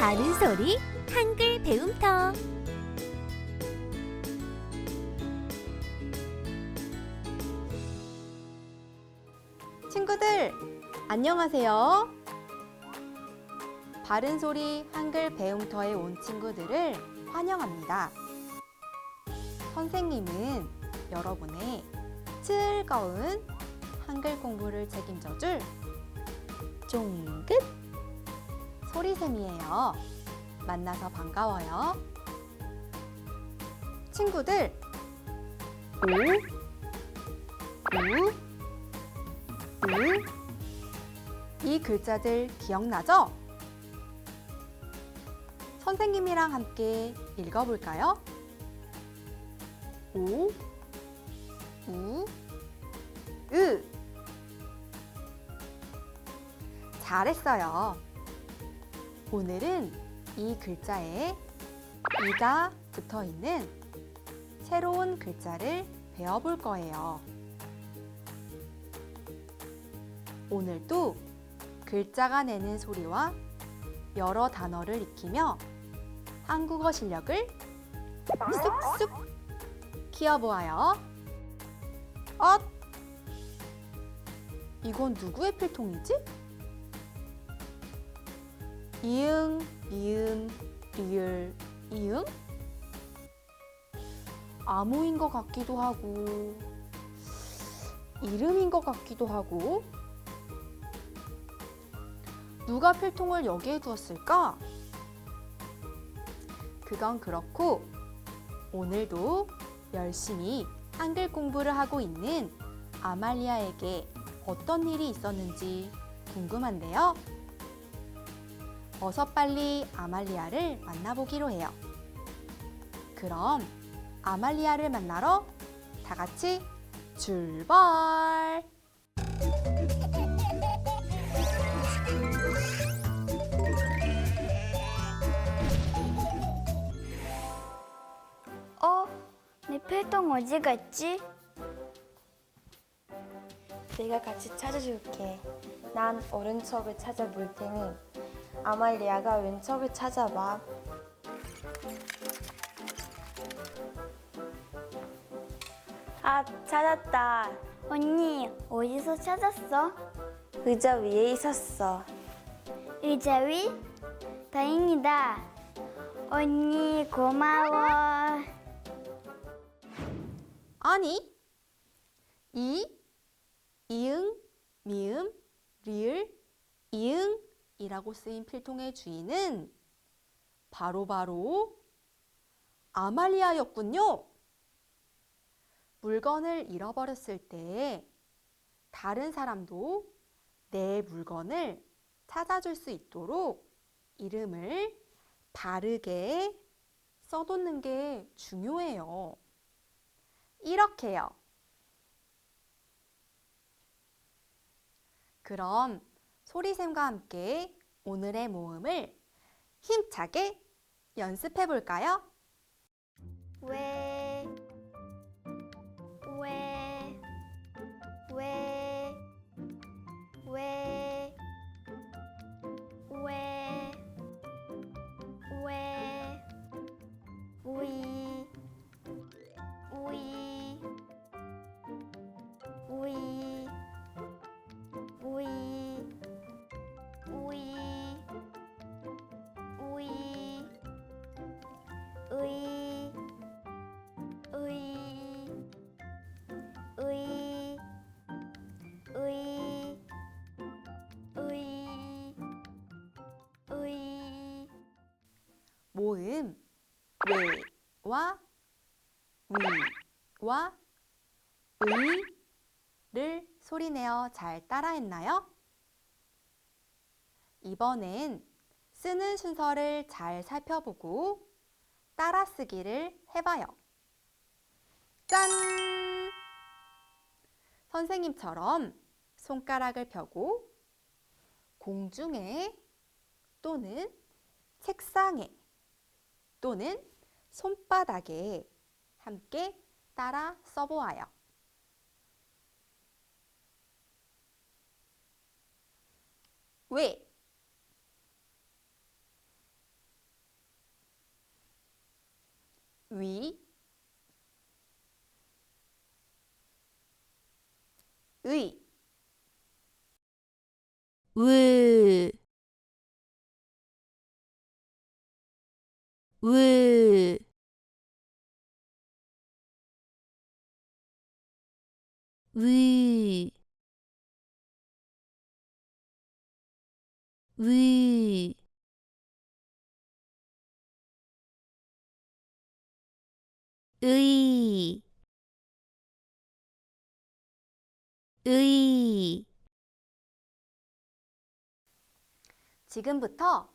바른 소리 한글 배움터 친구들, 안녕하세요. 바른 소리 한글 배움터에 온 친구들을 환영합니다. 선생님은 여러분의 즐거운 한글 공부를 책임져줄 쫑긋 소리샘이에요. 만나서 반가워요. 친구들, 오, 우, 우, 이 글자들 기억나죠? 선생님이랑 함께 읽어볼까요? 오, 우, 으. 잘했어요. 오늘은 이 글자에 이가 붙어 있는 새로운 글자를 배워볼 거예요. 오늘도 글자가 내는 소리와 여러 단어를 익히며 한국어 실력을 쑥쑥 키워보아요. 엇! 이건 누구의 필통이지? 이응, 이음, 리을, 이응? 아무인 것 같기도 하고, 이름인 것 같기도 하고, 누가 필통을 여기에 두었을까? 그건 그렇고, 오늘도 열심히 한글 공부를 하고 있는 아말리아에게 어떤 일이 있었는지 궁금한데요. 어서 빨리 아말리아를 만나보기로 해요. 그럼 아말리아를 만나러 다 같이 출발! 어? 내 필통 어디 갔지? 내가 같이 찾아줄게. 난 오른쪽을 찾아볼 테니 아말리아가 왼쪽을 찾아봐. 아, 찾았다. 언니, 어디서 찾았어? 의자 위에 있었어. 의자 위? 다행이다. 언니, 고마워. 아니, 이, 이응, 미음, 리을, 이응 이라고 쓰인 필통의 주인은 바로 바로 아말리아였군요. 물건을 잃어버렸을 때 다른 사람도 내 물건을 찾아줄 수 있도록 이름을 바르게 써놓는 게 중요해요. 이렇게요. 그럼 소리샘과 함께 오늘의 모음을 힘차게 연습해 볼까요? 왜, 왜, 모음 외와 위와 의를 소리내어 잘 따라했나요? 이번엔 쓰는 순서를 잘 살펴보고 따라쓰기를 해봐요. 짠! 선생님처럼 손가락을 펴고 공중에 또는 책상에 또는 손바닥에 함께 따라 써보아요. 왜? 위, 의, 으, 우, 위, 위, 의, 의, 지금부터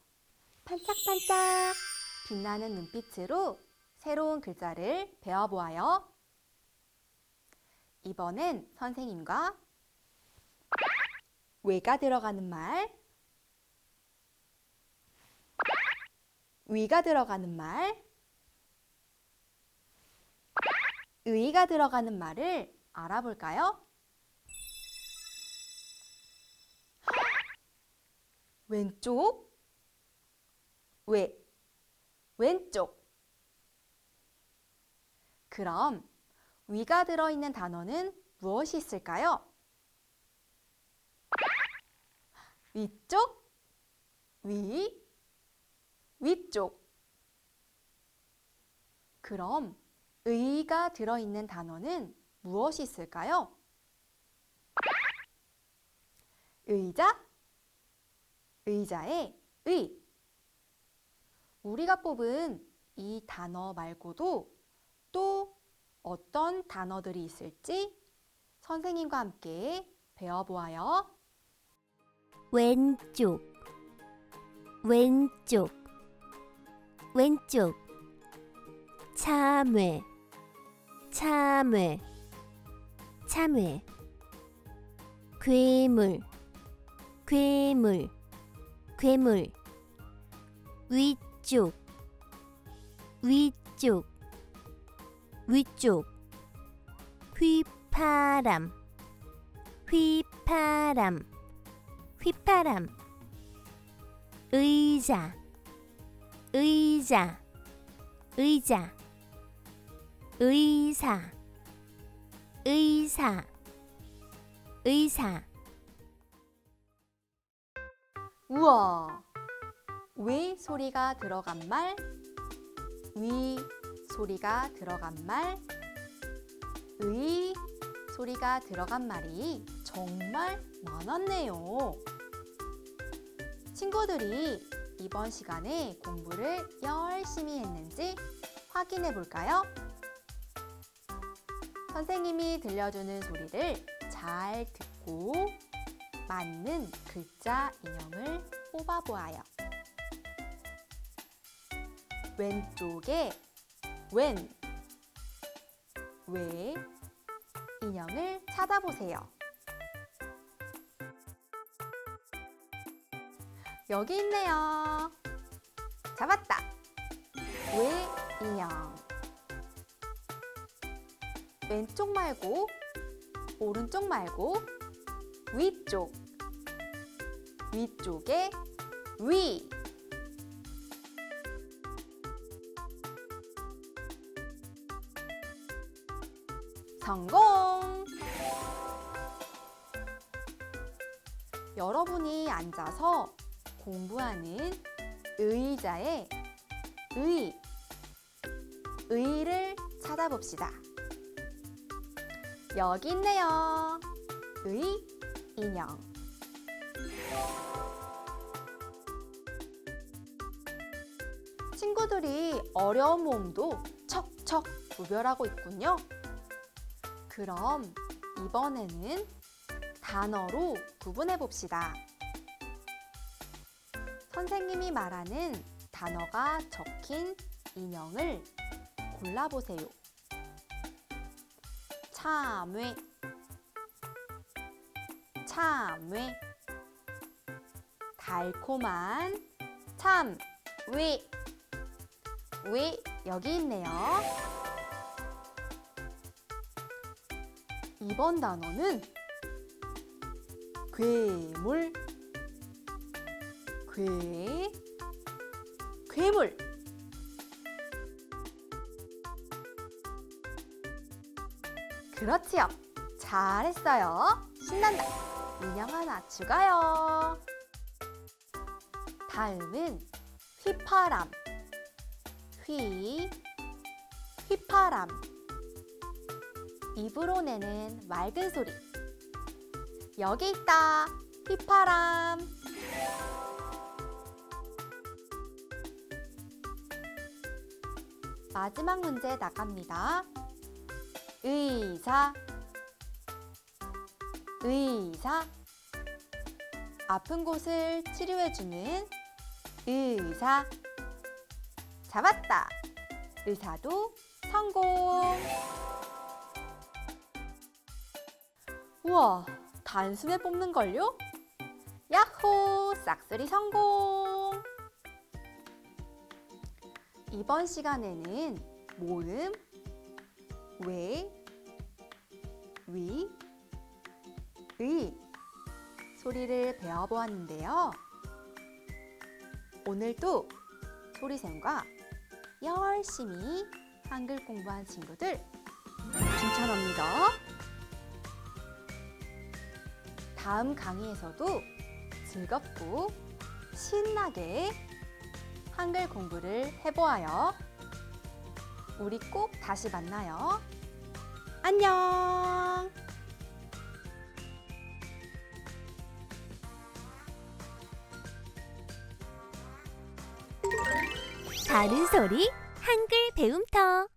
반짝반짝 빛나는 눈빛으로 새로운 글자를 배워보아요. 이번엔 선생님과 외가 들어가는 말, 위가 들어가는 말, 의가 들어가는 말을 알아볼까요? 왼쪽, 왜, 왼쪽. 그럼 위가 들어있는 단어는 무엇이 있을까요? 위쪽, 위, 위쪽. 그럼 의가 들어있는 단어는 무엇이 있을까요? 의자, 의자의 의. 우리가 뽑은 이 단어 말고도 또 어떤 단어들이 있을지 선생님과 함께 배워보아요. 왼쪽 왼쪽 왼쪽. 참외 참외 참외. 괴물 괴물 괴물. 위쪽 위쪽. 위쪽. 휘파람. 휘파람. 휘파람. 의자. 의자. 의자. 의사. 의사. 의사. 우와! 위 소리가 들어간 말, 위 소리가 들어간 말, 의 소리가 들어간 말이 정말 많았네요. 친구들이 이번 시간에 공부를 열심히 했는지 확인해 볼까요? 선생님이 들려주는 소리를 잘 듣고 맞는 글자 인형을 뽑아보아요. 왼쪽에 왼, 외 인형을 찾아보세요. 여기 있네요. 잡았다. 외 인형. 왼쪽 말고 오른쪽 말고 위쪽. 위쪽에 위. 성공! 여러분이 앉아서 공부하는 의자에 의, 의를 찾아봅시다. 여기 있네요. 의, 인형. 친구들이 어려운 모음도 척척 구별하고 있군요. 그럼 이번에는 단어로 구분해 봅시다. 선생님이 말하는 단어가 적힌 인형을 골라보세요. 참외, 참외, 달콤한 참외, 왜 여기 있네요. 이번 단어는 괴물 괴 괴물 그렇지요. 잘했어요. 신난다. 인형 하나 추가요. 다음은 휘파람 휘 휘파람 입으로 내는 맑은 소리. 여기 있다. 휘파람. 마지막 문제 나갑니다. 의사, 의사. 아픈 곳을 치료해주는 의사. 잡았다. 의사도 성공. 우와, 단숨에 뽑는걸요? 야호! 싹쓸이 성공! 이번 시간에는 모음, 왜, 위, 의 소리를 배워보았는데요. 오늘도 소리샘과 열심히 한글 공부한 친구들 칭찬합니다. 다음 강의에서도 즐겁고 신나게 한글 공부를 해보아요. 우리 꼭 다시 만나요. 안녕! 바른 소리 한글 배움터